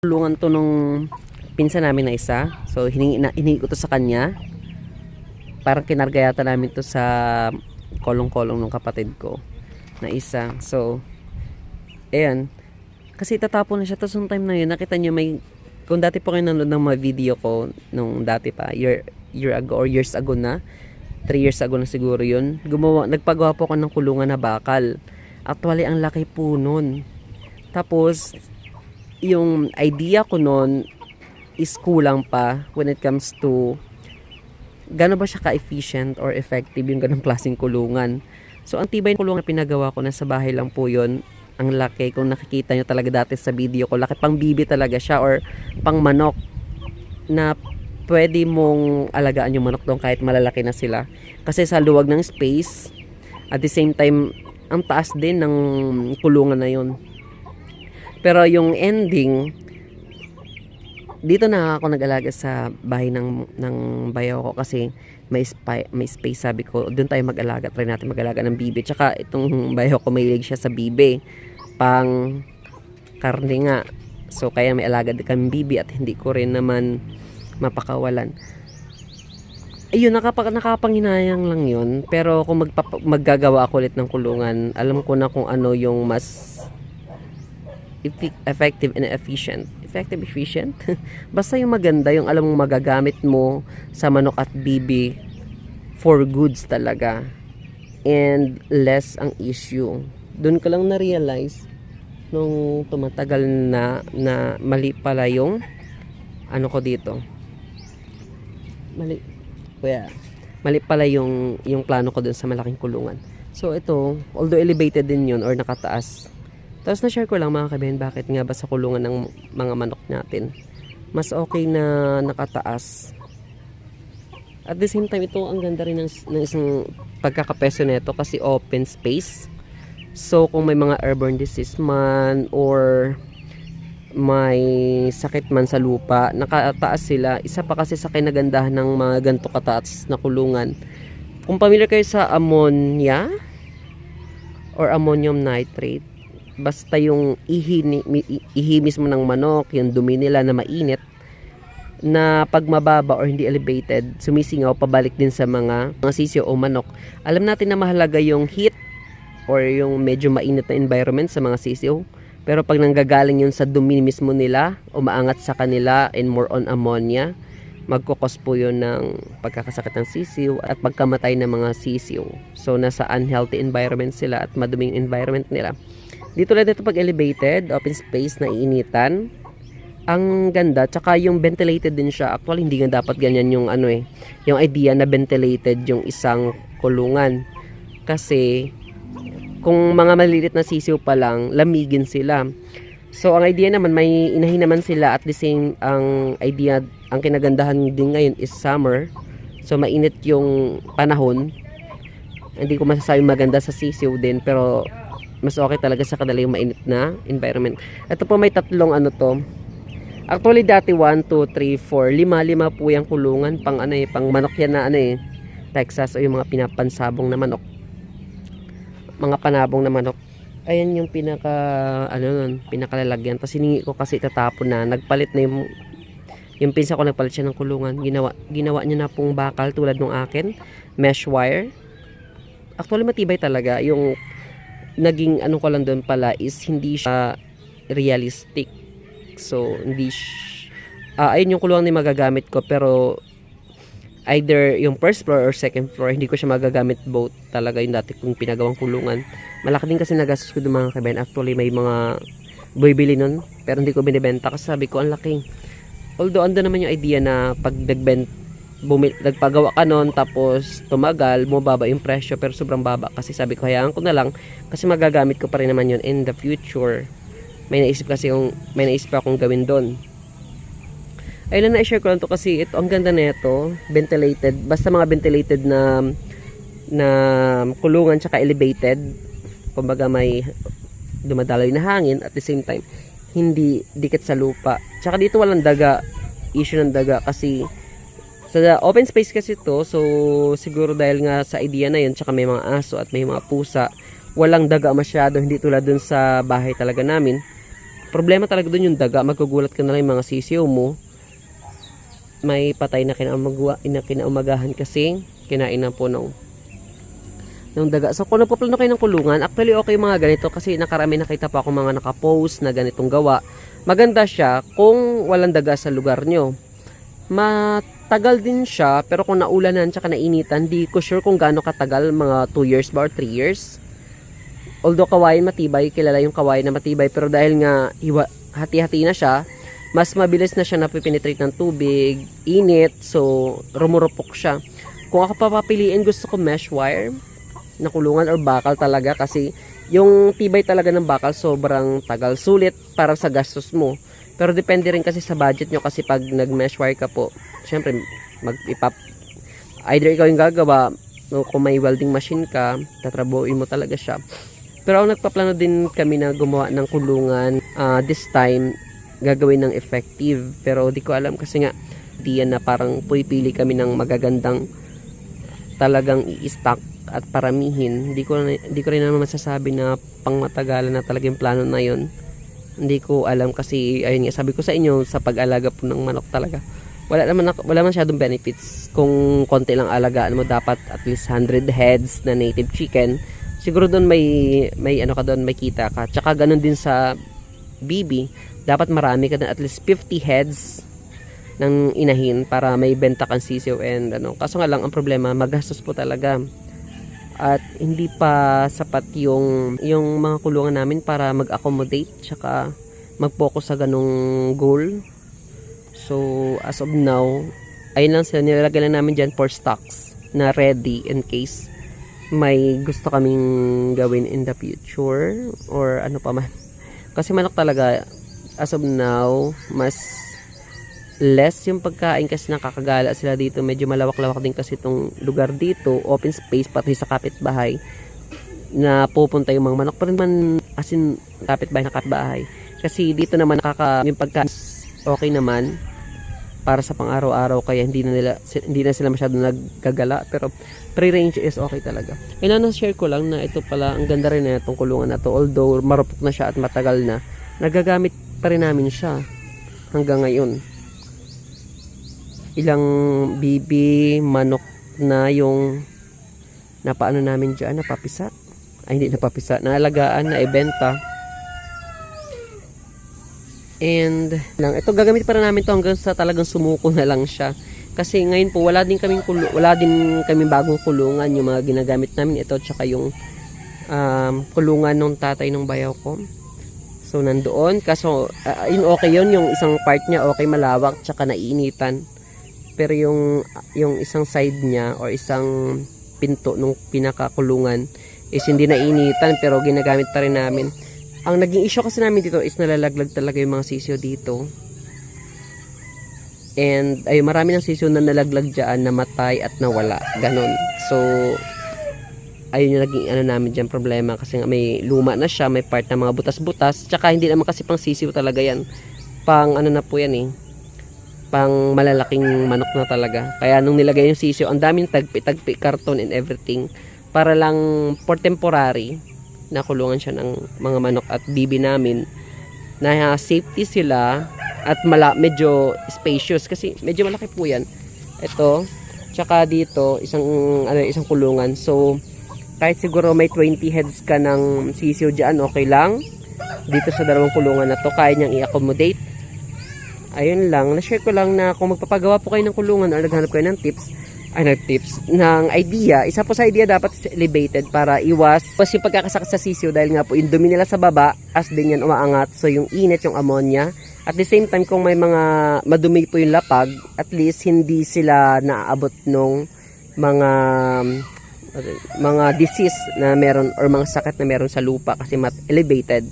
Tulungan to nung pinsan namin na isa. So, hiningi, na, hiningi ko to sa kanya. Parang kinarga yata namin to sa kolong-kolong ng kapatid ko na isa. So, ayan. Kasi tatapon na siya. Tapos nung time na yun, nakita nyo may, kung dati po kayo nanonood ng mga video ko, nung dati pa, year, year ago or years ago na, 3 years ago na siguro yun, gumawa, nagpagawa po ako ng kulungan na bakal. Actually, ang laki po nun. Tapos, yung idea ko nun is kulang pa when it comes to gano'n ba siya ka-efficient or effective yung ganong klaseng kulungan. So, ang tibay ng kulungan na pinagawa ko na sa bahay lang po yon ang laki. Kung nakikita nyo talaga dati sa video ko, laki pang bibi talaga siya or pang manok na pwede mong alagaan yung manok doon kahit malalaki na sila. Kasi sa luwag ng space, at the same time, ang taas din ng kulungan na yon pero yung ending, dito na ako nag-alaga sa bahay ng, ng bayaw ko kasi may, spy, may space sabi ko, doon tayo mag-alaga. Try natin mag-alaga ng bibi. Tsaka itong bayaw ko may siya sa bibi. Pang karne nga. So kaya may alaga din kami bibi at hindi ko rin naman mapakawalan. Ayun, nakapag, nakapanginayang lang yun. Pero kung magpapa, maggagawa ako ulit ng kulungan, alam ko na kung ano yung mas effective and efficient. Effective, efficient? Basta yung maganda, yung alam mong magagamit mo sa manok at bibi for goods talaga. And less ang issue. Doon ko lang na-realize nung tumatagal na na mali pala yung ano ko dito. Mali. Kuya, mali pala yung yung plano ko dun sa malaking kulungan. So ito, although elevated din yun or nakataas, tapos na-share ko lang mga kabayan bakit nga ba sa kulungan ng mga manok natin. Mas okay na nakataas. At the same time, ito ang ganda rin ng, ng isang pagkakapeso nito kasi open space. So kung may mga airborne disease man or may sakit man sa lupa, nakataas sila. Isa pa kasi sa kinagandahan ng mga ganito kataas na kulungan. Kung familiar kayo sa ammonia or ammonium nitrate, basta yung ihi, ihi mismo ng manok, yung dumi nila na mainit, na pag mababa or hindi elevated, sumisingaw pabalik din sa mga, mga sisyo o manok. Alam natin na mahalaga yung heat or yung medyo mainit na environment sa mga sisiyo. Pero pag nanggagaling yun sa dumi mismo nila, umaangat sa kanila and more on ammonia, magkukos po yun ng pagkakasakit ng sisiyo at pagkamatay ng mga sisiyo. So, nasa unhealthy environment sila at maduming environment nila. Dito lang dito pag elevated, open space na iinitan. Ang ganda, tsaka yung ventilated din siya. Actually, hindi nga dapat ganyan yung ano eh, yung idea na ventilated yung isang kulungan. Kasi, kung mga maliliit na sisiw pa lang, lamigin sila. So, ang idea naman, may inahin naman sila at the same, ang idea, ang kinagandahan din ngayon is summer. So, mainit yung panahon. Hindi ko masasabi maganda sa sisiw din, pero mas okay talaga sa kanila yung mainit na environment. Ito po may tatlong ano to. Actually dati 1, 2, 3, 4, 5, 5 po yung kulungan pang ano eh, pang manok yan na ano eh, Texas o yung mga pinapansabong na manok. Mga panabong na manok. Ayan yung pinaka ano nun, pinakalalagyan. Tapos hiningi ko kasi tatapon na, nagpalit na yung yung pinsa ko nagpalit siya ng kulungan. Ginawa ginawa niya na pong bakal tulad ng akin, mesh wire. Actually matibay talaga yung naging ano ko lang doon pala is hindi siya realistic. So, hindi ah, ayun yung kulungan na magagamit ko pero either yung first floor or second floor, hindi ko siya magagamit both talaga yung dati kong pinagawang kulungan. Malaki din kasi nagastos ko doon mga kabayan. Actually, may mga bumibili nun pero hindi ko binibenta kasi sabi ko ang laki. Although, ando naman yung idea na pag nagbent bumi, nagpagawa ka nun tapos tumagal, bumababa yung presyo pero sobrang baba kasi sabi ko hayaan ko na lang kasi magagamit ko pa rin naman yun in the future. May naisip kasi yung may naisip akong gawin doon ayun na i-share ko lang to kasi ito ang ganda na ito ventilated basta mga ventilated na na kulungan tsaka elevated. Kumbaga may dumadaloy na hangin at the same time hindi dikit sa lupa. Tsaka dito walang daga issue ng daga kasi sa open space kasi to, so siguro dahil nga sa idea na yun, tsaka may mga aso at may mga pusa, walang daga masyado, hindi tulad dun sa bahay talaga namin. Problema talaga dun yung daga. Magkugulat ka na lang yung mga sisiyo mo. May patay na kinaumagwa, ina kinaumagahan kasi kinain na po ng ng daga. So kung nagpaplano kayo ng kulungan, actually okay mga ganito kasi nakarami nakita pa ako mga nakapost na ganitong gawa. Maganda siya kung walang daga sa lugar nyo. Matagal din siya pero kung naulanan tsaka nainitan, di ko sure kung gaano katagal, mga 2 years ba or 3 years. Although kawain matibay, kilala yung kawain na matibay pero dahil nga hati-hati na siya, mas mabilis na siya napipenetrate ng tubig, init, so rumurupok siya. Kung ako papapiliin, gusto ko mesh wire na kulungan or bakal talaga kasi yung tibay talaga ng bakal sobrang tagal. Sulit para sa gastos mo. Pero depende rin kasi sa budget nyo kasi pag nag-mesh wire ka po, syempre mag ipap either ikaw yung gagawa o kung may welding machine ka, tatrabuhin mo talaga siya. Pero ang nagpaplano din kami na gumawa ng kulungan ah, this time gagawin ng effective. Pero di ko alam kasi nga di yan na parang pupili kami ng magagandang talagang i-stock at paramihin. Hindi ko hindi ko rin naman masasabi na pangmatagalan na talaga yung plano na yon hindi ko alam kasi ayun nga sabi ko sa inyo sa pag-alaga po ng manok talaga wala naman wala masyadong benefits. Kung konti lang alagaan mo dapat at least 100 heads na native chicken. Siguro doon may may ano ka doon may kita ka. Tsaka ganun din sa BB dapat marami ka na at least 50 heads ng inahin para may benta kang sisiw and ano. Kaso nga lang ang problema magastos po talaga at hindi pa sapat yung yung mga kulungan namin para mag-accommodate tsaka mag-focus sa ganong goal. So as of now ayun lang sila nilalagay lang namin dyan for stocks na ready in case may gusto kaming gawin in the future or ano pa man. Kasi manok talaga as of now mas less yung pagkain kasi nakakagala sila dito. Medyo malawak-lawak din kasi itong lugar dito. Open space pati sa kapitbahay na pupunta yung mga manok. Pero naman as in kapitbahay na kapitbahay. Kasi dito naman nakaka yung pagkain okay naman para sa pang-araw-araw. Kaya hindi na nila hindi na sila masyado naggagala. Pero pre-range is okay talaga. Kailan na share ko lang na ito pala ang ganda rin na itong kulungan na to. Although marupok na siya at matagal na nagagamit pa rin namin siya hanggang ngayon. Ilang bibi, manok na yung napaano namin dyan, napapisa. Ay hindi napapisa, naalagaan, na ibenta. And lang, ito gagamit pa rin namin to hanggang sa talagang sumuko na lang siya. Kasi ngayon po wala din kaming wala din kaming bagong kulungan yung mga ginagamit namin ito tsaka yung um, kulungan ng tatay ng bayaw ko. So nandoon kaso uh, yun okay yun yung isang part niya okay malawak tsaka naiinitan. Pero yung yung isang side niya or isang pinto nung pinakakulungan is hindi nainitan pero ginagamit pa rin namin. Ang naging issue kasi namin dito is nalalaglag talaga yung mga sisyo dito. And ay marami ng sisyo na nalaglag dyan, namatay at nawala. Ganon. So, ayun yung naging ano namin dyan problema kasi may luma na siya, may part na mga butas-butas. Tsaka hindi naman kasi pang sisiw talaga yan. Pang ano na po yan eh. Pang malalaking manok na talaga. Kaya nung nilagay yung sisiw, ang daming tagpi-tagpi, karton and everything. Para lang for temporary nakulungan siya ng mga manok at bibi namin na safety sila at mala medyo spacious kasi medyo malaki po yan ito tsaka dito isang ano isang kulungan so kahit siguro may 20 heads ka ng sisiyo dyan okay lang dito sa dalawang kulungan na to kaya niyang i-accommodate ayun lang na-share ko lang na kung magpapagawa po kayo ng kulungan or naghanap kayo ng tips ay nag tips ng idea. Isa po sa idea dapat elevated para iwas was yung pagkakasakit sa sisiyo dahil nga po yung dumi nila sa baba as din yan umaangat. So yung init yung ammonia. At the same time kung may mga madumi po yung lapag at least hindi sila naaabot nung mga mga disease na meron or mga sakit na meron sa lupa kasi mat elevated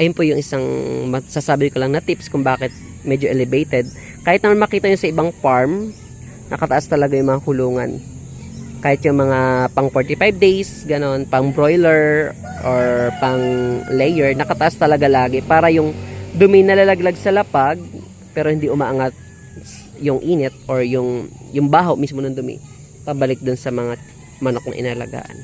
ayun po yung isang masasabi ko lang na tips kung bakit medyo elevated kahit naman makita nyo sa ibang farm nakataas talaga yung mga kulungan. Kahit yung mga pang 45 days, ganon, pang broiler or pang layer, nakataas talaga lagi para yung dumi nalalaglag sa lapag pero hindi umaangat yung init or yung yung baho mismo ng dumi pabalik dun sa mga manok na inalagaan.